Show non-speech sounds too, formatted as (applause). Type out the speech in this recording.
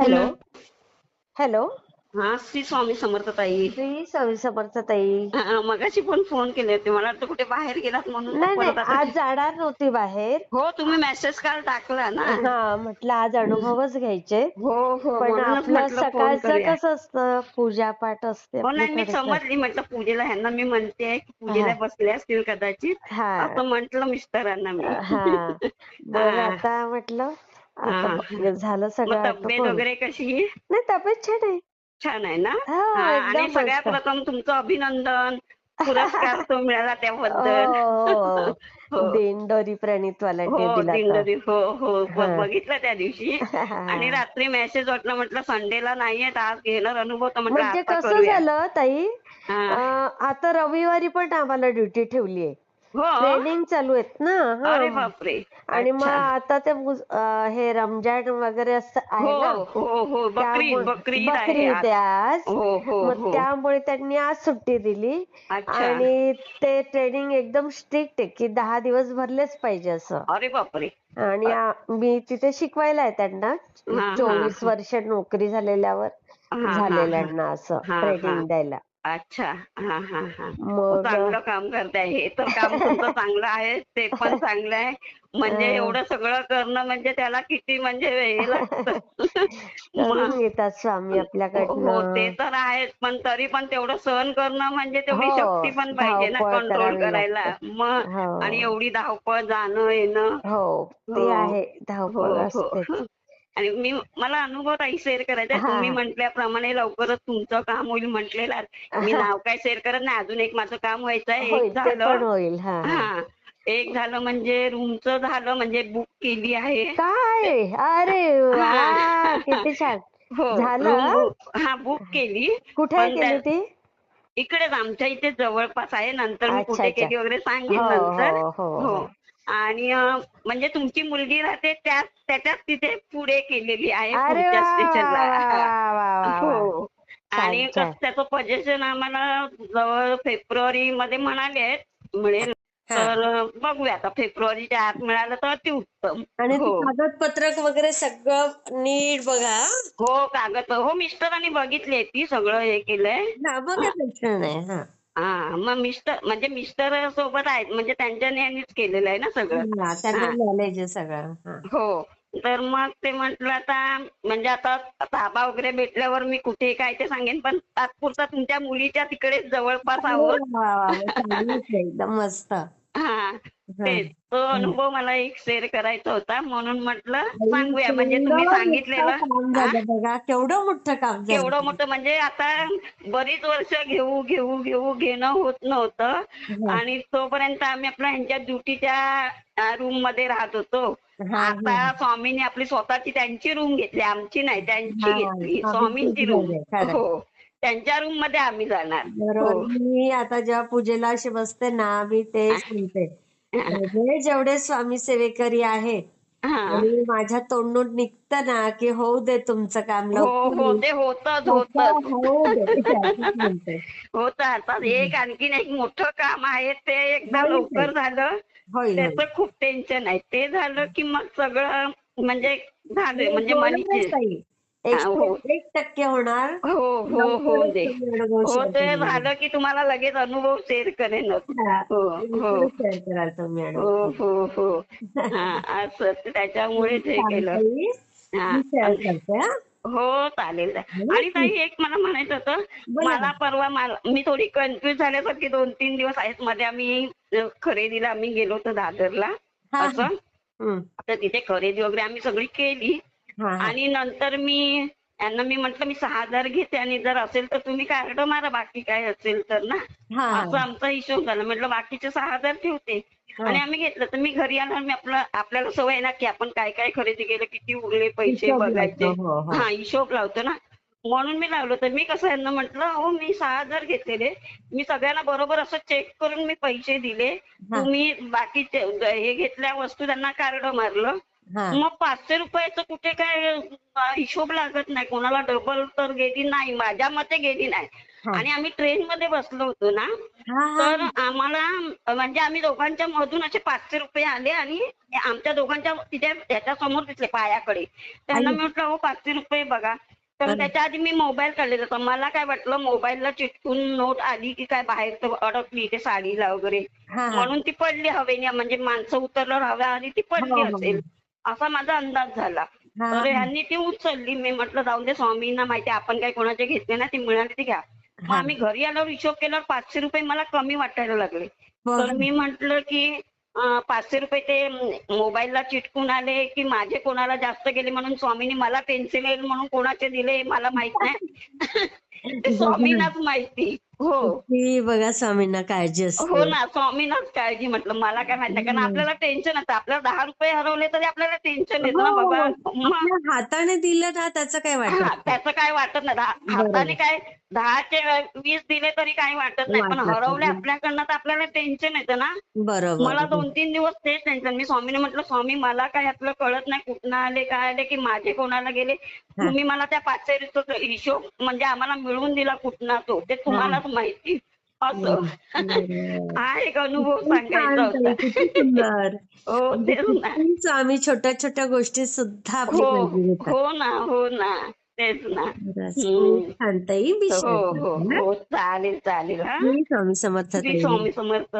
Hello. Hello. हा श्री स्वामी समर्थ ताई श्री स्वामी समर्थ ताई हा, मगाशी पण फोन केले होते. मला वाटतं कुठे बाहेर गेलात म्हणून नाही नाही आज जाणार नव्हती बाहेर. हो तुम्ही मेसेज काल टाकला ना. हा म्हटलं आज अनुभवच घ्यायचे. हो हो पण आपलं सकाळचं कसं असतं? पूजा पाठ असते हो नाही मी. समजली म्हटलं पूजेला ह्यांना मी म्हणते की पूजेला हा. बसले असतील कदाचित. हा. असं म्हटलं मिस्टरांना मी. (laughs) आता म्हटलं आता हा. झालं सगळं तब्येत. वगैरे कशी? नाही तब्येत छान आहे छान आहे ना हो, हा, आणि सगळ्यात. प्रथम तुमचं अभिनंदन पुरस्कार तो मिळाला त्याबद्दल हो, हो. (laughs) दिंडोरी प्रणित हो दिला दिंडोरी हो हो ब- हा. बघितलं त्या दिवशी (laughs) आणि रात्री मेसेज वाटलं म्हटलं संडेला नाहीये आज घेणार अनुभव म्हणजे कसं झालं ताई हा. आता रविवारी पण आम्हाला ड्युटी ठेवली आहे हो ट्रेनिंग चालू आहेत ना? हा. अरे बापरे. आणि मग. आता ते हे रमजान वगैरे असं आहे हो ना हो. हो आहे बकरीद आज. हो हो मग हो. त्यामुळे त्यांनी आज सुट्टी दिली. आणि ते ट्रेनिंग एकदम स्ट्रिक्ट आहे की दहा दिवस भरलेच पाहिजे असं. अरे बापरे. आणि मी तिथे शिकवायला आहे त्यांना. हा. चोवीस वर्ष नोकरी झालेल्यावर हा, हा, झालेल्यांना असं हा, हा. ट्रेनिंग द्यायला. अच्छा. हा हा हा. मग चांगलं काम करताय हे तर काम तुमचं (laughs) चांगलं आहे ते पण चांगलं आहे. म्हणजे हा. एवढं सगळं करणं म्हणजे त्याला किती म्हणजे हे (laughs) लागतं. करून घेतात स्वामी हो आपल्याकडनं. ते तर आहेच पण तरी पण तेवढं सहन करणं म्हणजे तेवढी हो, शक्ती पण पाहिजे ना धावपळ कंट्रोल करावी करायला. लागते. मग हो. आणि एवढी धावपळ जाणं येणं. हो ते हो. आहे हो धावपळ हो. असतेच. आणि मी मला अनुभव ताई शेअर करायचा आहे. हा. तुम्ही म्हटल्याप्रमाणे लवकरच तुमचं काम होईल म्हटलेलं. मी. नाव काय शेअर करत नाही. अजून एक माझं काम व्हायचं आहे. होईल एक ते पण झालं होईल. हा एक झालं म्हणजे रूमचं झालं म्हणजे बुक केली आहे. काय? अरे वा! किती छान. (laughs) हो झालं? room book- हा बुक केली. कुठे पण केली त्या- ती? इकडेच आमच्या इथे जवळपास आहे. नंतर मी अच्छा, कुठे अच्छा. केली वगैरे सांगेन हो, नंतर. हो, हो. हो. आणि म्हणजे तुमची मुलगी राहते त्या त्याच्याच तिथे पुढे केलेली आहे पुढच्या स्टेशनला. हो. आणि त्याचं पोझिशन आम्हाला जवळ फेब्रुवारी मध्ये म्हणाले मिळेल हा. तर बघूया आता फेब्रुवारीच्या आत मिळालं तर अतिउत्तम आणि ते हो. कागदपत्रक वगैरे सगळं नीट बघा. हो कागद हो मिस्टरांनी बघितली ती सगळं हे केलंय. हा हा मग मिस्टर म्हणजे मिस्टर सोबत आहेत म्हणजे त्यांच्या ह्यांनीच केलेलं आहे ना सगळं हा, त्यांना हा. नॉलेज आहे सगळं हा. हो तर मग ते म्हटलं आता म्हणजे आता ताबा वगैरे भेटल्यावर मी कुठे काय ते सांगेन पण तात्पुरता तुमच्या मुलीच्या तिकडे जवळपास आहोत वा, वा, वा. चांगलीच आहे, एकदम मस्त हा. तेच. तो अनुभव मला एक शेअर करायचा होता. म्हणून म्हटलं सांगूया. म्हणजे तुम्ही सांगितलेलं? झालं बघा. केवढं मोठं काम झालं. मोठं म्हणजे आता बरीच वर्ष घेऊ घेऊ घेऊ घेणं होत नव्हतं. हा. आणि तोपर्यंत आम्ही आपल्या ह्यांच्या ड्युटीच्या रूममध्ये राहत होतो. हा, आता स्वामींनी आपली स्वतःची त्यांची रूम घेतली. आमची नाही त्यांची हा, घेतली. स्वामींची रूम घर आहे, खरं. हो. त्यांच्या रूममध्ये आम्ही जाणार. बरोबर. हो. मी आता जेव्हा पूजेला अशी बसते ना मी तेच म्हणते सगळे जेवढे स्वामी सेवेकरी आहेत हा. आणि माझ्या तोंडून निघतं ना की होऊ दे तुमचं काम हो हो लवकर ते होतच होतं, होतच होऊ दे. असंच म्हणते. होत आता एक आणखीन एक मोठं काम आहे ते एकदा होईल लवकर ते. झालं. होईल होईल. त्याचं खूप टेन्शन आहे. ते झालं की मग सगळं म्हणजे झालं म्हणजे ताई. हा, हो. एकशे एक टक्के होणार हो हो हो लवकरच दे हो ते. झालं की तुम्हाला लगेच अनुभव शेअर करेनच हा, हो हो कराल तुम्ही हो. हो हो हा असं त्याच्यामुळेच हे केलं हा हा. हो चालेल आणि ताई एक मला म्हणायचं होतं मला. परवा मला मी थोडी कन्फ्युज झाल्यासारखी दोन तीन दिवस आहेत मध्ये आम्ही खरेदीला आम्ही गेलो होतो दादरला हा, हा. असं. तर तिथे खरेदी वगैरे आम्ही सगळी केली हा, हा. आणि नंतर मी यांना मी म्हंटल मी सहा हजार घेते आणि जर असेल तर तुम्ही कार्ड मारा बाकी काय असेल तर ना. असं आमचा हिशोब झाला म्हटलं बाकीचे सहा हजार ठेवते. आणि आम्ही घेतलं तर मी घरी आल्यावर मी आपलं आपल्याला सवय ना की आपण काय काय खरेदी केलं किती उरले पैसे बघायचे हो, हो. हा हिशोब लावतो ना म्हणून मी लावलं तर मी कसं यांना म्हटलं हो मी सहा हजार घेतलेले मी सगळ्यांना बरोबर असं चेक करून मी पैसे दिले. तुम्ही बाकीचे हे घेतल्या वस्तू त्यांना कार्ड मारलं. मग पाचशे रुपयाचं कुठे काय हिशोब लागत नाही. कोणाला डबल तर गेली नाही. माझ्या मते गेली नाही. आणि आम्ही ट्रेन मध्ये बसलो होतो ना तर आम्हाला म्हणजे आम्ही दोघांच्या मधून असे पाचशे रुपये आले आणि आमच्या दोघांच्या तिथे त्याच्यासमोर दिसले पायाकडे. त्यांना मी म्हटलं हो पाचशे रुपये बघा. तर त्याच्या आधी मी मोबाईल काढलेला होता. मला काय वाटलं मोबाईलला चिटकून नोट आली की काय बाहेर अडकली इथे साडीला वगैरे. म्हणून ती पडली हवेने. म्हणजे माणसं उतरल्यावर हवा आणि ती पडली हो, हो. असेल. असा माझा अंदाज झाला. तर. ह्यांनी ती उचलली. मी म्हटलं जाऊन दे स्वामींना माहिती आपण काही कोणाचे घेतले ना ती मिळाली ती घ्या. मग. आम्ही घरी आल्यावर हिशोब केल्यावर पाचशे रुपये मला कमी वाटायला लागले. हो, तर मी म्हटलं की पाचशे रुपये ते मोबाईलला चिटकून आले की माझे कोणाला जास्त गेले म्हणून स्वामींनी मला पेन्सिल येईल म्हणून कोणाचे दिले मला माहीत नाही. ते स्वामींनाच माहिती. हो. ती बघा स्वामींना काळजी हो असते ना स्वामींनाच काळजी म्हटलं. मला काय माहिती कारण आपल्याला टेन्शन असतं. आपल्याला दहा रुपये हरवले तरी आपल्याला टेन्शन येतं ना हो, बाबा. मग आपल्या हाताने दिलं ना त्याचं काय हा वाटत त्याचं काय वाटत नाही. दहा- बरोबर. हाताने काय दहाचे वीस दिले तरी काही वाटत नाही. पण वाटत नाही. हरवले आपल्याकडनं तर आपल्याला टेन्शन येतं ना. बरोबर. मला दोन तीन दिवस तेच टेन्शन मी स्वामीने म्हटलं स्वामी मला काय यातलं कळत नाही. कुठनं आले काय आले की माझे कोणाला गेले? तुम्ही मला त्या पाचशे रुपये हिशोब म्हणजे आम्हाला मिळवून दिला कुठला तो. ते तुम्हालाच माहिती असं. हा (laughs) एक अनुभव सांगायचा होता? (laughs) हो तेच ना. स्वामी छोट्या छोट्या गोष्टी सुद्धा हो हो ना हो ना. तेच ना. ताई. हो हो हो. चालेल चालेल हा. स्वामी समर्थ स्वामी समर्थ.